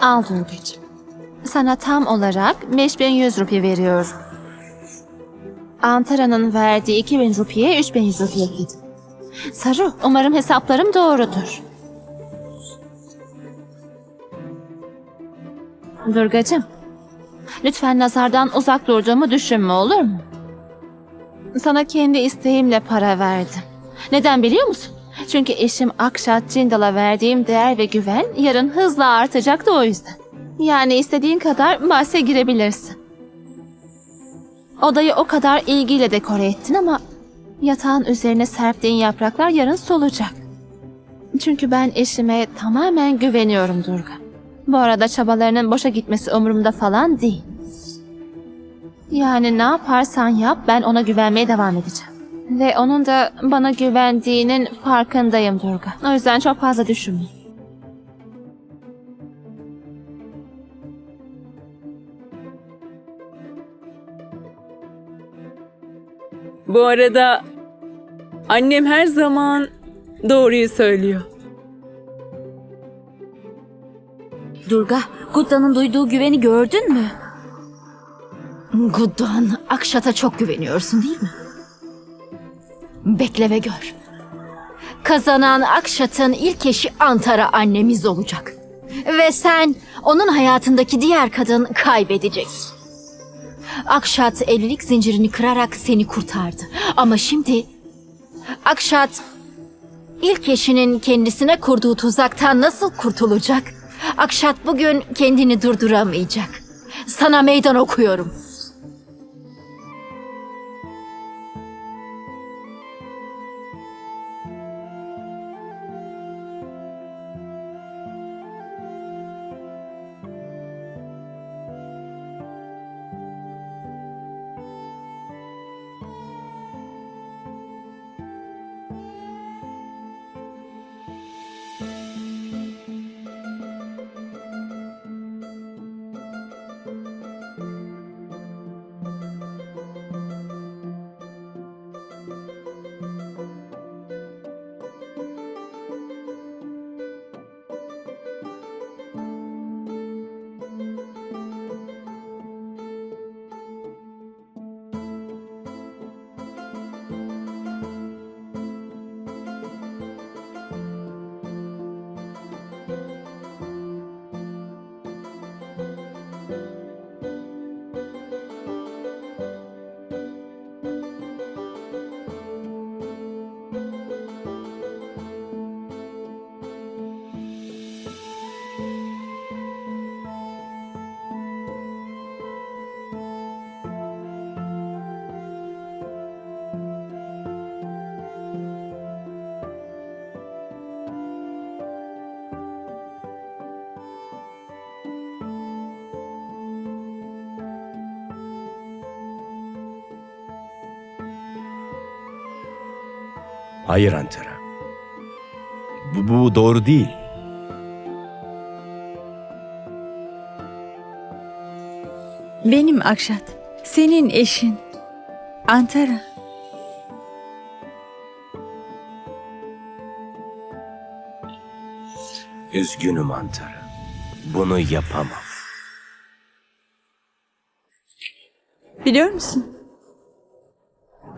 Al Durgacığım. Sana tam olarak 5100 rupi veriyorum. Antara'nın verdiği 2000 rupiye 3100 rupi ekledim. Saru, umarım hesaplarım doğrudur. Durgacığım, lütfen nazardan uzak durduğumu düşünme olur mu? Sana kendi isteğimle para verdim. Neden biliyor musun? Çünkü eşim Akşat Cindal'a verdiğim değer ve güven yarın hızla artacaktı o yüzden. Yani istediğin kadar bahse girebilirsin. Odayı o kadar ilgiyle dekore ettin ama yatağın üzerine serptiğin yapraklar yarın solacak. Çünkü ben eşime tamamen güveniyorum Durga. Bu arada çabalarının boşa gitmesi umurumda falan değil. Yani ne yaparsan yap ben ona güvenmeye devam edeceğim. Ve onun da bana güvendiğinin farkındayım Durga. O yüzden çok fazla düşünme. Bu arada annem her zaman doğruyu söylüyor. Durga, Gudda'nın duyduğu güveni gördün mü? Guddan, Akşat'a çok güveniyorsun değil mi? Bekle ve gör. Kazanan Akşat'ın ilk eşi Antara annemiz olacak. Ve sen onun hayatındaki diğer kadın kaybedeceksin. Akşat evlilik zincirini kırarak seni kurtardı. Ama şimdi Akşat ilk eşinin kendisine kurduğu tuzaktan nasıl kurtulacak? Akşat bugün kendini durduramayacak. Sana meydan okuyorum. Hayır Antara. Bu, bu doğru değil. Benim Akşat. Senin eşin. Antara. Üzgünüm Antara. Bunu yapamam. Biliyor musun?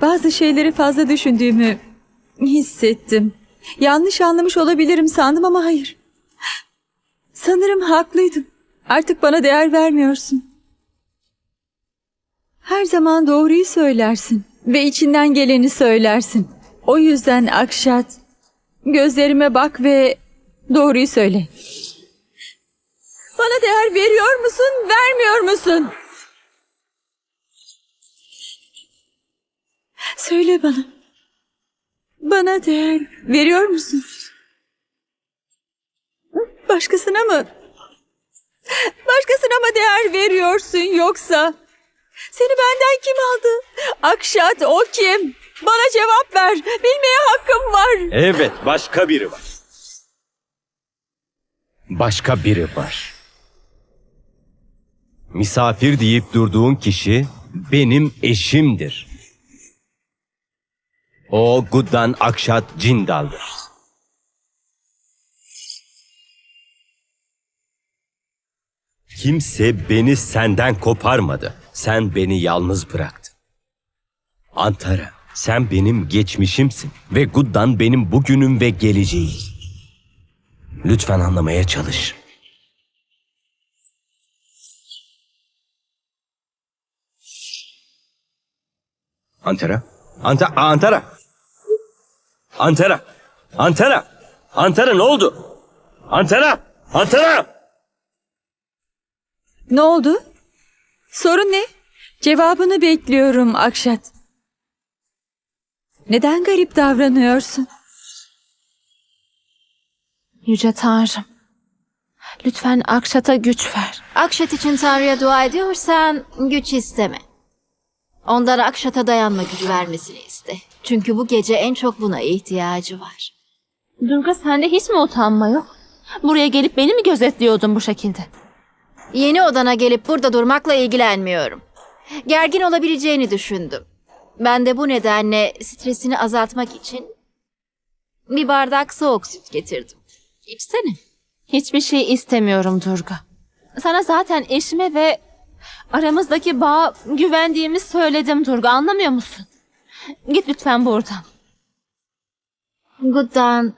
Bazı şeyleri fazla düşündüğümü hissettim. Yanlış anlamış olabilirim sandım ama hayır. Sanırım haklıydım. Artık bana değer vermiyorsun. Her zaman doğruyu söylersin ve içinden geleni söylersin. O yüzden Akşat, gözlerime bak ve doğruyu söyle. Bana değer veriyor musun, vermiyor musun? Söyle bana. Bana değer veriyor musun? Başkasına mı? Başkasına mı değer veriyorsun yoksa? Seni benden kim aldı? Akşat o kim? Bana cevap ver. Bilmeye hakkım var. Evet, başka biri var. Başka biri var. Misafir deyip durduğun kişi benim eşimdir. O Guddan Akşat Cindal'dır. Kimse beni senden koparmadı. Sen beni yalnız bıraktın. Antara, sen benim geçmişimsin ve Guddan benim bugünüm ve geleceğim. Lütfen anlamaya çalış. Antara, Anta Antara. Antara, Antara, Antara ne oldu? Antara, Antara. Ne oldu? Sorun ne? Cevabını bekliyorum Akşat. Neden garip davranıyorsun? Yüce Tanrım. Lütfen Akşat'a güç ver. Akşat için Tanrı'ya dua ediyorsan güç isteme. Ondan Akşat'a dayanma gücü vermesini iste. Çünkü bu gece en çok buna ihtiyacı var. Durga sende hiç mi utanma yok? Buraya gelip beni mi gözetliyordun bu şekilde? Yeni odana gelip burada durmakla ilgilenmiyorum. Gergin olabileceğini düşündüm. Ben de bu nedenle stresini azaltmak için bir bardak soğuk süt getirdim. İçsene. Hiçbir şey istemiyorum Durga. Sana zaten eşime ve aramızdaki bağa güvendiğimi söyledim Durga. Anlamıyor musun? Git lütfen buradan. Guddan,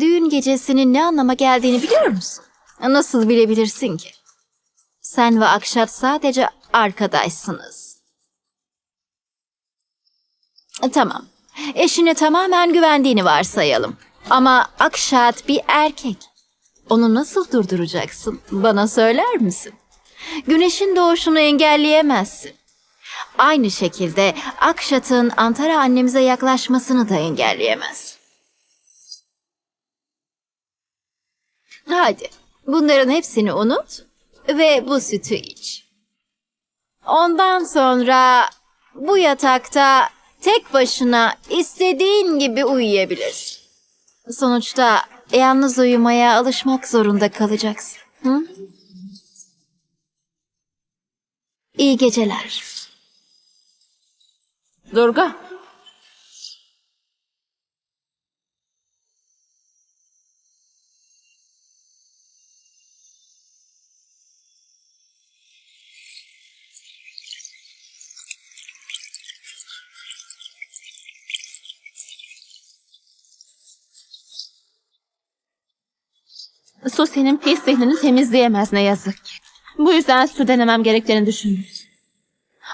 düğün gecesinin ne anlama geldiğini biliyor musun? Nasıl bilebilirsin ki? Sen ve Akşat sadece arkadaşsınız. Tamam. Eşine tamamen güvendiğini varsayalım. Ama Akşat bir erkek. Onu nasıl durduracaksın? Bana söyler misin? Güneşin doğuşunu engelleyemezsin. Aynı şekilde Akşat'ın Antara annemize yaklaşmasını da engelleyemez. Hadi bunların hepsini unut ve bu sütü iç. Ondan sonra bu yatakta tek başına istediğin gibi uyuyabilirsin. Sonuçta yalnız uyumaya alışmak zorunda kalacaksın. Hı? İyi geceler. Durga. Su senin pis zihnini temizleyemez ne yazık ki. Bu yüzden su denemem gerektiğini düşündüm.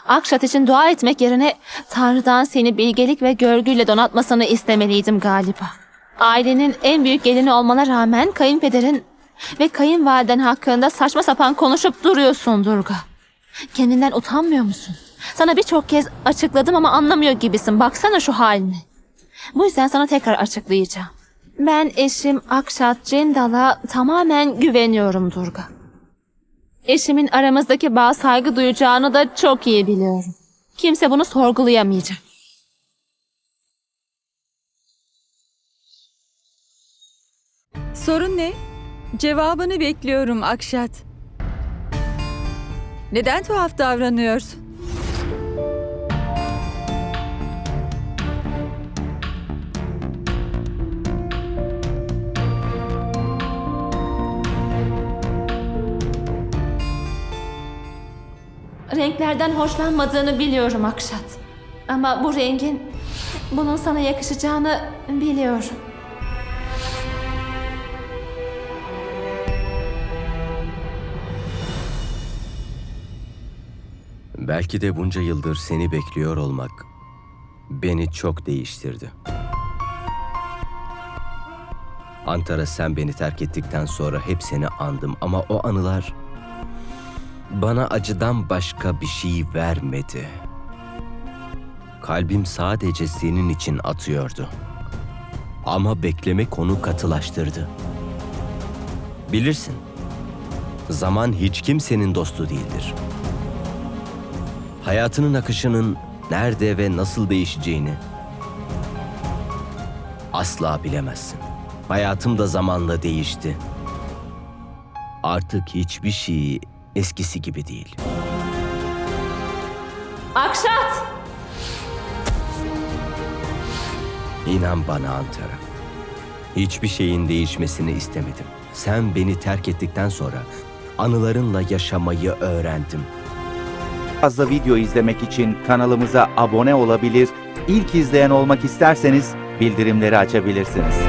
Akşat için dua etmek yerine Tanrı'dan seni bilgelik ve görgüyle donatmasını istemeliydim galiba. Ailenin en büyük gelini olmana rağmen kayınpederin ve kayınvaliden hakkında saçma sapan konuşup duruyorsun Durga. Kendinden utanmıyor musun? Sana birçok kez açıkladım ama anlamıyor gibisin. Baksana şu haline. Bu yüzden sana tekrar açıklayacağım. Ben eşim Akşat Cindal'a tamamen güveniyorum Durga. Eşimin aramızdaki bağ saygı duyacağını da çok iyi biliyorum. Kimse bunu sorgulayamayacak. Sorun ne? Cevabını bekliyorum Akşat. Neden tuhaf davranıyorsun? Renklerden hoşlanmadığını biliyorum Akşat. Ama bu rengin bunun sana yakışacağını biliyorum. Belki de bunca yıldır seni bekliyor olmak beni çok değiştirdi. Antara sen beni terk ettikten sonra hep seni andım ama o anılar bana acıdan başka bir şey vermedi. Kalbim sadece senin için atıyordu. Ama beklemek onu katılaştırdı. Bilirsin, zaman hiç kimsenin dostu değildir. Hayatının akışının nerede ve nasıl değişeceğini asla bilemezsin. Hayatım da zamanla değişti. Artık hiçbir şey eskisi gibi değil. Akşat! İnan bana Antara. Hiçbir şeyin değişmesini istemedim. Sen beni terk ettikten sonra anılarınla yaşamayı öğrendim. fazla video izlemek için kanalımıza abone olabilir, ilk izleyen olmak isterseniz bildirimleri açabilirsiniz.